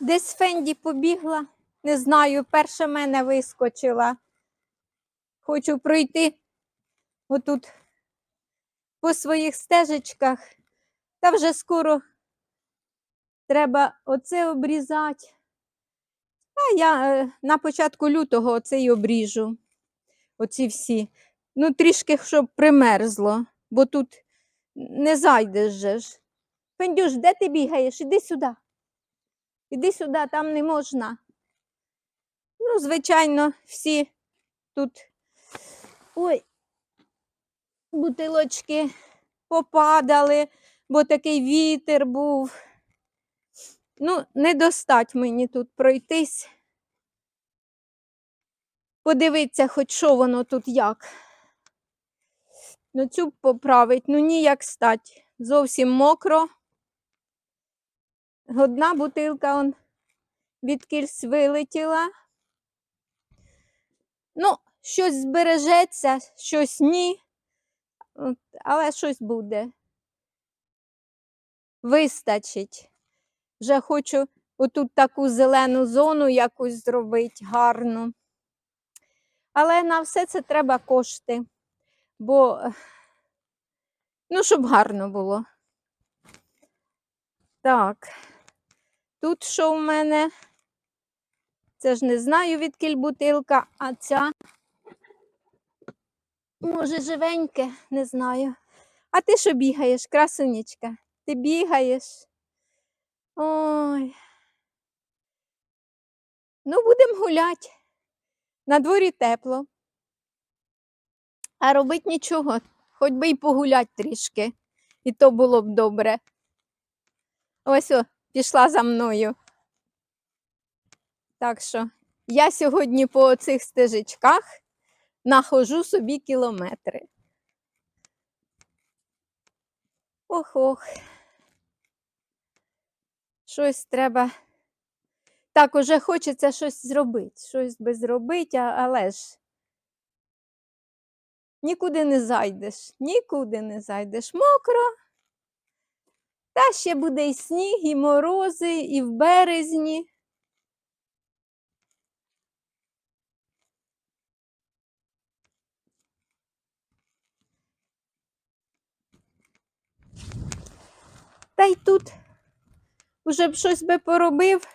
Десь Фенді побігла. Не знаю, перша мене вискочила. Хочу пройти отут по своїх стежечках. Та вже скоро треба оце обрізати. А я е, на початку лютого оце й обріжу. Оці всі. Ну, трішки, щоб примерзло, бо тут не зайдеш же ж. Фендюш, де ти бігаєш? Іди сюди. Іди сюди, там не можна. Ну, звичайно, всі тут ой, бутилочки попадали, бо такий вітер був. Ну, не достать мені тут пройтись. Подивитися, хоч що воно тут як. Ну, цю поправить, ну ніяк стать. Зовсім мокро. Одна бутилка он відкільсь вилетіла. Ну, щось збережеться, щось ні. Але щось буде. Вистачить. Вже хочу отут таку зелену зону якусь зробити гарну. Але на все це треба кошти, бо, ну, щоб гарно було. Так, тут що в мене? Це ж не знаю, відкіль бутилка, а ця. Може, живеньке, не знаю. А ти що бігаєш, красунечка? Ти бігаєш? Ой. Ну, будемо гуляти. На дворі тепло. А робить нічого, хоч би й погулять трішки. І то було б добре. Ось о, пішла за мною. Так що я сьогодні по цих стежечках нахожу собі кілометри. Ох-ох. Щось треба. Так, уже хочеться щось зробити. Щось би зробити, але ж нікуди не зайдеш, нікуди не зайдеш. Мокро. Та ще буде і сніг, і морози, і в березні. Та й тут уже б щось би поробив.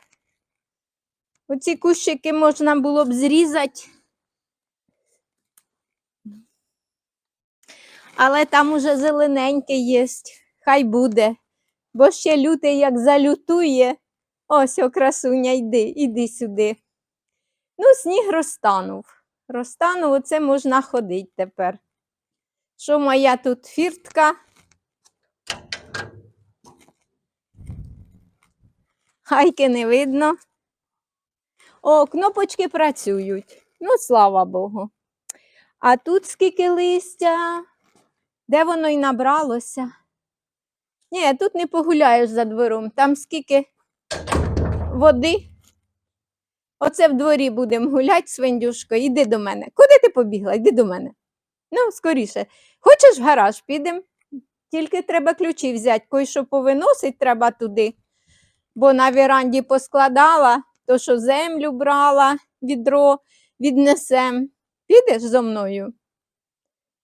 Оці кущики можна було б зрізати. Але там уже зелененьке є, хай буде. Бо ще лютий як залютує. Ось, о, красуня, йди, іди сюди. Ну, сніг розтанув. Розтанув, оце можна ходити тепер. Що моя тут фіртка? Хайки не видно. О, кнопочки працюють. Ну, слава Богу. А тут скільки листя, де воно й набралося? Ні, тут не погуляєш за двором, там скільки води. Оце в дворі будемо гуляти, свиндюшко, іди до мене. Куди ти побігла? Йди до мене. Ну, скоріше. Хочеш в гараж, підемо. Тільки треба ключі взяти, кой що повиносить треба туди. Бо на віранді поскладала, то що землю брала, відро віднесем. Підеш зо мною?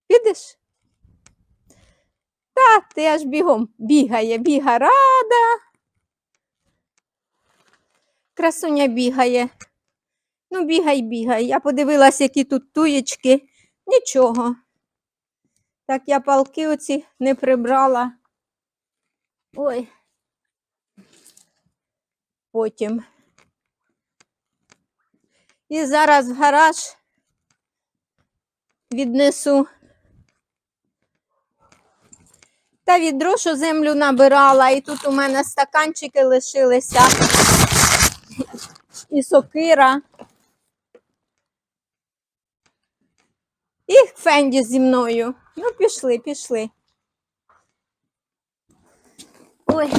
Підеш? Та ти аж бігом бігає, біга рада. Красуня бігає. Ну, бігай, бігай. Я подивилась, які тут туєчки. Нічого. Так я палки оці не прибрала. Ой. Потім. І зараз в гараж віднесу. Та відро, що землю набирала, і тут у мене стаканчики лишилися. І сокира. І Фенді зі мною. Ну, пішли, пішли. Ой.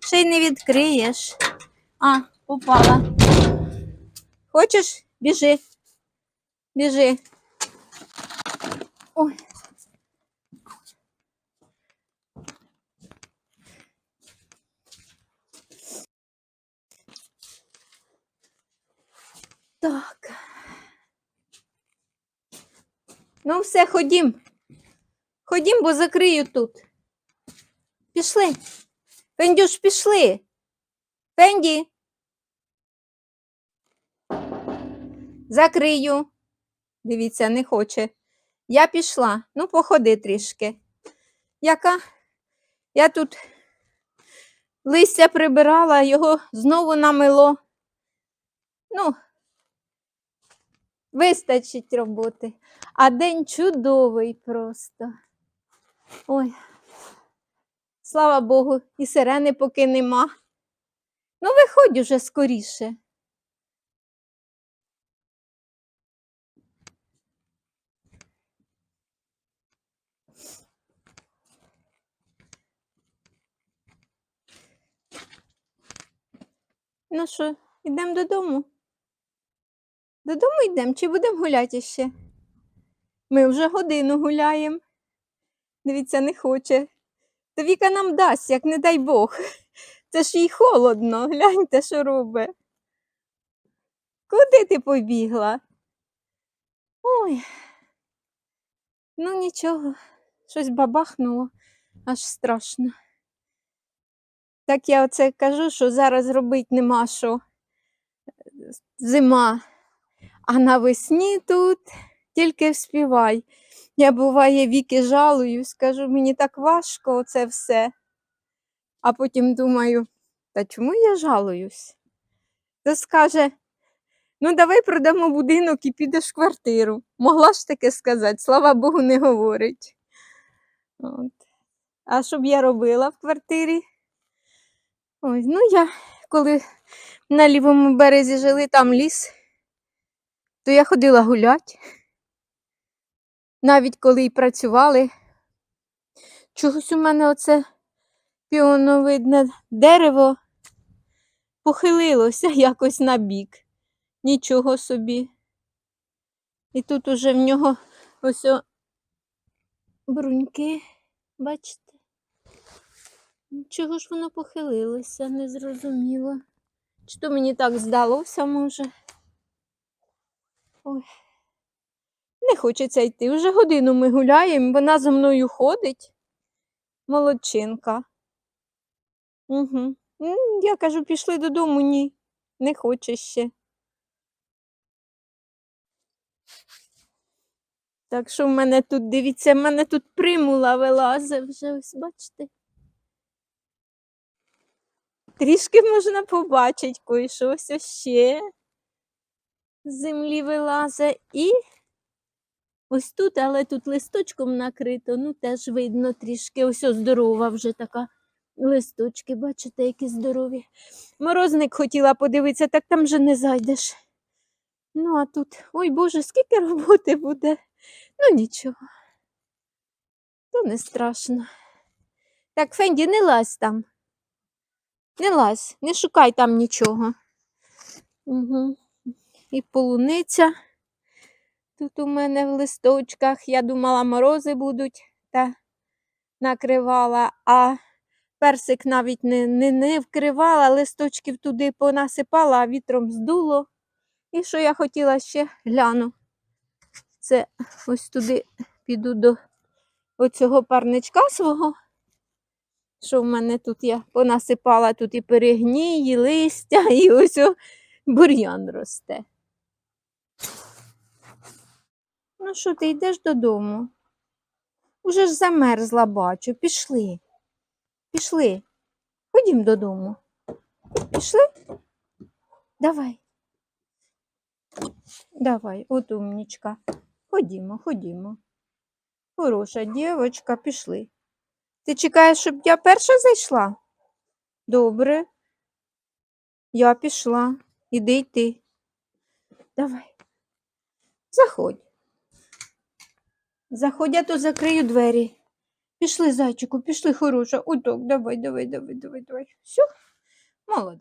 Ще й не відкриєш. А, попала. Хочеш? Біжи. Біжи. Ой. Так. Ну, все, ходім. Ходім, бо закрию тут. Пішли. Фендюш, пішли. Фенді. Закрию. Дивіться, не хоче. Я пішла. Ну, походи трішки. Яка? Я тут листя прибирала, його знову намило. Ну, вистачить роботи. А день чудовий просто. Ой. Слава Богу, і сирени поки нема. Ну, виходь уже скоріше. Ну що, йдемо додому? Додому йдемо чи будемо гуляти ще? Ми вже годину гуляємо. Дивіться, не хоче. То Віка нам дасть, як не дай Бог. Це ж їй холодно, гляньте, що робить. Куди ти побігла? Ой. Ну нічого, щось бабахнуло, аж страшно. Так я оце кажу, що зараз робити нема що. Зима. А навесні тут тільки вспівай. Я буває віки жалуюсь, скажу, мені так важко оце все. А потім думаю, та чому я жалуюсь? То скаже, ну давай продамо будинок і підеш в квартиру. Могла ж таке сказати, слава Богу, не говорить. От. А що б я робила в квартирі? Ой, ну я коли на лівому березі жили, там ліс, то я ходила гуляти. Навіть коли й працювали. Чогось у мене оце піоновидне дерево похилилося якось на бік. Нічого собі. І тут уже в нього ось бруньки, бачите? Чого ж воно похилилося, не зрозуміло. Чи то мені так здалося, може? Ой. Не хочеться йти. Вже годину ми гуляємо, вона за мною ходить. Молодчинка. Угу. Я кажу, пішли додому, ні. Не хоче ще. Так що в мене тут, дивіться, в мене тут примула вилазить вже, ось бачите. Трішки можна побачити кое-що ще з землі вилазить. І ось тут, але тут листочком накрито, ну теж видно трішки. Ось здорова вже така. Листочки, бачите, які здорові. Морозник хотіла подивитися, так там же не зайдеш. Ну, а тут, ой Боже, скільки роботи буде. Ну нічого. То не страшно. Так, Фенді, не лазь там. Не лазь, не шукай там нічого. Угу. І полуниця. Тут у мене в листочках. Я думала, морози будуть, та накривала, а персик навіть не, не, не вкривала, листочків туди понасипала, а вітром здуло. І що я хотіла ще гляну. Це ось туди піду до оцього парничка свого. Що в мене тут я понасипала тут і перегній, і листя, і ось о бур'ян росте. Ну що, ти йдеш додому? Уже ж замерзла, бачу. Пішли. Пішли. Ходім додому. Пішли? Давай. Давай, от умнічка. Ходімо, ходімо. Хороша дівчинка, пішли. Ти чекаєш, щоб я перша зайшла? Добре. Я пішла. Іди йти. Давай. Заходь. Заходь, я то закрию двері. Пішли, зайчику, пішли, хороша. Отак, давай, давай, давай, давай, давай. Все, молодець.